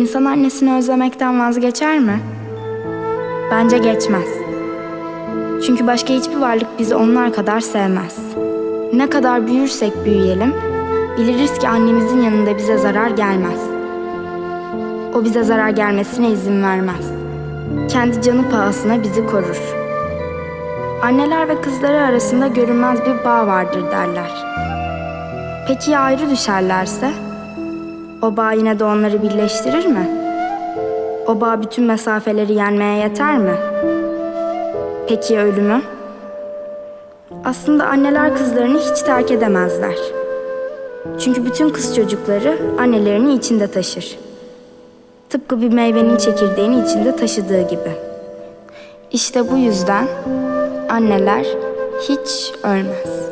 İnsan annesini özlemekten vazgeçer mi? Bence geçmez. Çünkü başka hiçbir varlık bizi onlar kadar sevmez. Ne kadar büyürsek büyüyelim, biliriz ki annemizin yanında bize zarar gelmez. O bize zarar gelmesine izin vermez. Kendi canı pahasına bizi korur. Anneler ve kızları arasında görünmez bir bağ vardır derler. Peki ya ayrı düşerlerse? O bağ yine de onları birleştirir mi? O bağ bütün mesafeleri yenmeye yeter mi? Peki ya ölümü? Aslında anneler kızlarını hiç terk edemezler. Çünkü bütün kız çocukları annelerini içinde taşır. Tıpkı bir meyvenin çekirdeğini içinde taşıdığı gibi. İşte bu yüzden anneler hiç ölmez.